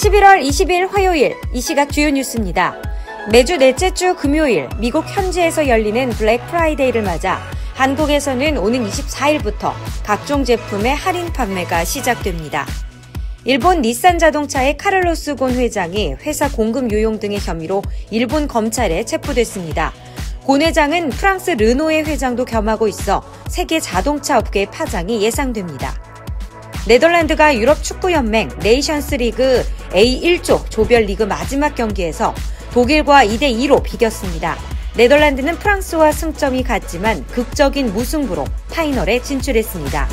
11월 20일 화요일 이 시각 주요 뉴스입니다. 매주 넷째 주 금요일 미국 현지에서 열리는 블랙 프라이데이를 맞아 한국에서는 오는 24일부터 각종 제품의 할인 판매가 시작됩니다. 일본 닛산 자동차의 카를로스 곤 회장이 회사 공급 유용 등의 혐의로 일본 검찰에 체포됐습니다. 곤 회장은 프랑스 르노의 회장도 겸하고 있어 세계 자동차 업계의 파장이 예상됩니다. 네덜란드가 유럽 축구연맹 네이션스 리그 A1조 조별리그 마지막 경기에서 독일과 2대2로 비겼습니다. 네덜란드는 프랑스와 승점이 같지만 극적인 무승부로 파이널에 진출했습니다.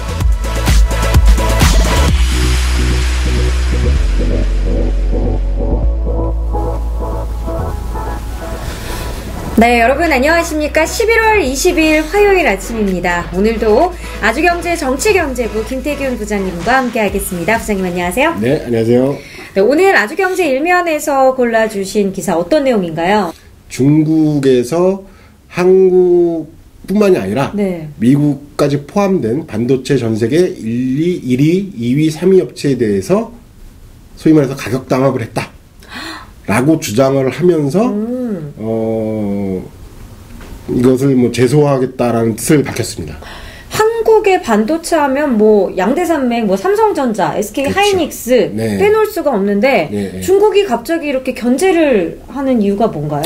네, 여러분 안녕하십니까? 11월 20일 화요일 아침입니다. 오늘도 아주경제 정치경제부 김태균 부장님과 함께하겠습니다. 부장님 안녕하세요. 네, 안녕하세요. 네, 오늘 아주경제 일면에서 골라주신 기사 어떤 내용인가요? 중국에서 한국뿐만이 아니라 네. 미국까지 포함된 반도체 전 세계 1, 2, 1위, 2위, 3위 업체에 대해서 소위 말해서 가격 당합을 했다. 라고 주장을 하면서 음. 어 이것을 뭐 제소하겠다라는 뜻을 밝혔습니다. 한국의 반도체 하면 뭐 양대산맥, 뭐 삼성전자, SK 그렇죠. 하이닉스 네. 빼놓을 수가 없는데 네, 네. 중국이 갑자기 이렇게 견제를 하는 이유가 뭔가요?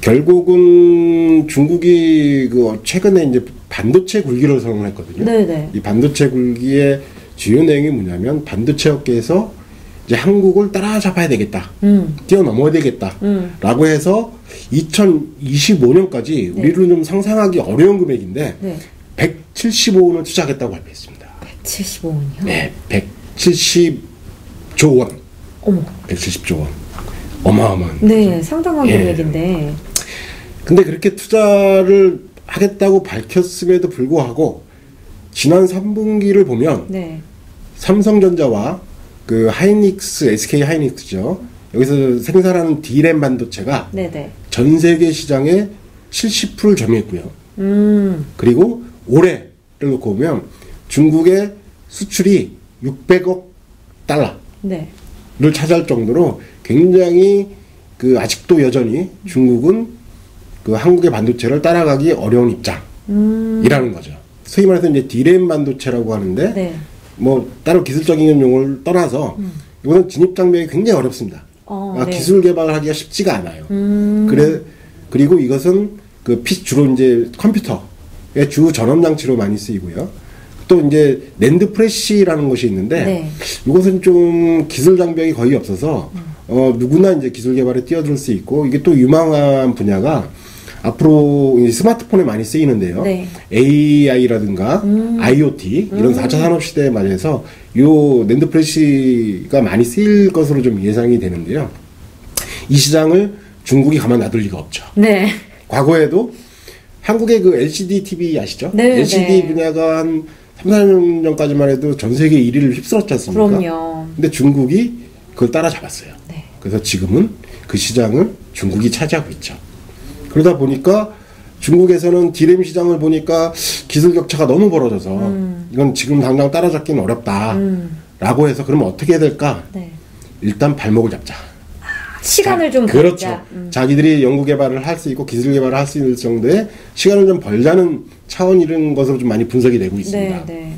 결국은 중국이 그 최근에 이제 반도체 굴기를 선언했거든요. 네네. 이 반도체 굴기의 주요 내용이 뭐냐면 반도체 업계에서 이제 한국을 따라잡아야 되겠다. 음. 뛰어넘어야 되겠다. 음. 라고 해서 2025년까지 우리로 좀 상상하기 어려운 금액인데 네. 175원을 투자하겠다고 발표했습니다. 75원이요? 네, 170조 원. 어머. 170조 원. 어마어마한. 네, 상당한 예. 금액인데. 근데 그렇게 투자를 하겠다고 밝혔음에도 불구하고 지난 3분기를 보면 네. 삼성전자와 그 하이닉스, SK 하이닉스죠. 여기서 생산하는 D램 반도체가 네네. 전 세계 시장의 70%를 점유했고요. 음. 그리고 올해를 놓고 보면 중국의 수출이 600억 달러를 네. 차지할 정도로 굉장히 그 아직도 여전히 중국은 그 한국의 반도체를 따라가기 어려운 입장이라는 거죠. 소위 말해서 이제 D램 반도체라고 하는데 네. 뭐 따로 기술적인 용어를 떠나서 이거는 진입 장벽이 굉장히 어렵습니다. 어, 아, 네. 기술 개발을 하기가 쉽지가 않아요. 음. 그래 그리고 이것은 그 피, 주로 이제 컴퓨터의 주 전원 장치로 많이 쓰이고요. 또 이제 랜드 프레시라는 것이 있는데 네. 이것은 좀 기술 장벽이 거의 없어서 어 누구나 이제 기술 개발에 뛰어들 수 있고 이게 또 유망한 분야가 앞으로 이 스마트폰에 많이 쓰이는데요. 네. AI라든가 IoT 이런 4차 산업 시대에 맞아서 요 랜드 프레시가 많이 쓰일 것으로 좀 예상이 되는데요. 이 시장을 중국이 가만 놔둘 리가 없죠. 네. 과거에도 한국의 그 LCD TV 아시죠? 네, LCD 네. 분야가 한 3, 4년 전까지만 해도 전 세계 1위를 휩쓸었지 않습니까? 그럼요. 근데 중국이 그걸 따라잡았어요. 네. 그래서 지금은 그 시장을 중국이 차지하고 있죠. 그러다 보니까 중국에서는 디램 시장을 보니까 기술 격차가 너무 벌어져서 이건 지금 당장 따라잡기는 어렵다. 음. 라고 해서 그러면 어떻게 해야 될까? 네. 일단 발목을 잡자. 시간을 좀 그렇죠. 벌자. 음. 자기들이 연구 개발을 할 수 있고 기술 개발을 할 수 있는 정도의 시간을 좀 벌자는 차원 이런 것으로 좀 많이 분석이 되고 있습니다. 네, 네.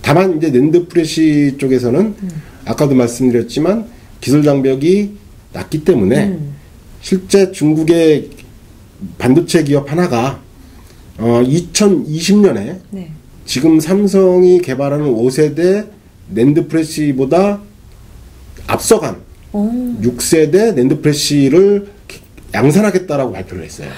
다만 이제 랜드 프레시 쪽에서는 음. 아까도 말씀드렸지만 기술 장벽이 낮기 때문에 음. 실제 중국의 반도체 기업 하나가 어 2020년에 네. 지금 삼성이 개발하는 5세대 랜드 프레시보다 앞서간 오. 6세대 랜드 프레시를 양산하겠다라고 발표를 했어요.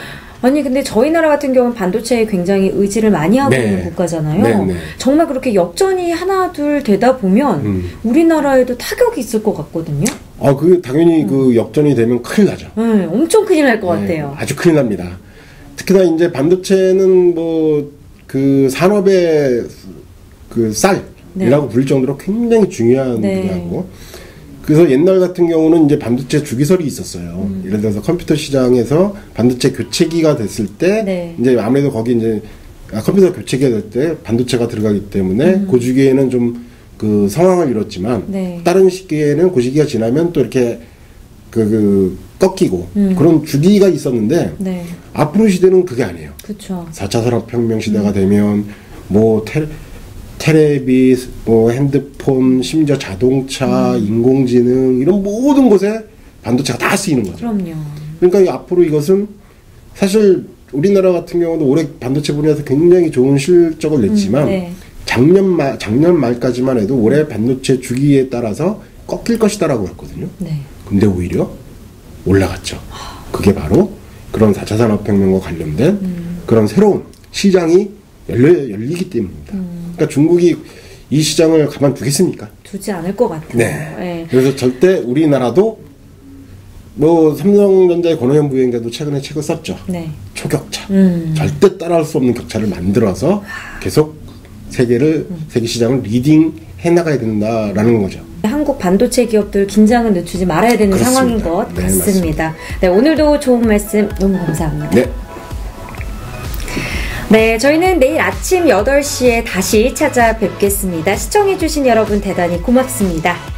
아니 근데 저희 나라 같은 경우는 반도체에 굉장히 의지를 많이 하고 네. 있는 국가잖아요. 네, 네. 정말 그렇게 역전이 하나 둘 되다 보면 음. 우리나라에도 타격이 있을 것 같거든요. 어, 그 당연히 그 역전이 되면 큰일 나죠. 네, 엄청 큰일 날것 네, 같아요. 아주 큰일 납니다. 특히나 이제 반도체는 뭐 그 산업의 그 쌀이라고 부를 정도로 굉장히 중요한 네. 분야고. 그래서 옛날 같은 경우는 이제 반도체 주기설이 있었어요. 음. 예를 들어서 컴퓨터 시장에서 반도체 교체기가 됐을 때 네. 이제 아무래도 거기 이제 아, 컴퓨터 교체기가 될 때 반도체가 들어가기 때문에 음. 그 주기에는 좀 그 상황을 이뤘지만 네. 다른 시기에는 그 시기가 지나면 또 이렇게 그, 그 꺾이고 음. 그런 주기가 있었는데 네. 앞으로 시대는 그게 아니에요. 그렇죠. 4차 산업혁명 시대가 되면 뭐 테, 테레비, 뭐 핸드폰, 심지어 자동차, 인공지능 이런 모든 곳에 반도체가 다 쓰이는 거죠. 그럼요. 그러니까 이 앞으로 이것은 사실 우리나라 같은 경우도 올해 반도체 분야에서 굉장히 좋은 실적을 냈지만 음, 네. 작년 말 작년 말까지만 해도 올해 반도체 주기에 따라서 꺾일 것이다라고 했거든요. 네. 근데 오히려 올라갔죠. 그게 바로 그런 4차 산업혁명과 관련된 음. 그런 새로운 시장이 열려, 열리기 때문입니다. 음. 그러니까 중국이 이 시장을 가만두겠습니까? 두지 않을 것 같아요. 네. 그래서 절대 우리나라도 뭐 삼성전자의 권호현 부회장도 최근에 책을 썼죠. 네. 초격차. 음. 절대 따라할 수 없는 격차를 만들어서 계속 세계를 음. 세계 시장을 리딩 해 나가야 된다라는 거죠. 한국 반도체 기업들 긴장은 늦추지 말아야 되는 그렇습니다. 상황인 것 네, 같습니다. 네, 오늘도 좋은 말씀 너무 감사합니다. 네. 네, 저희는 내일 아침 8시에 다시 찾아뵙겠습니다. 시청해주신 여러분 대단히 고맙습니다.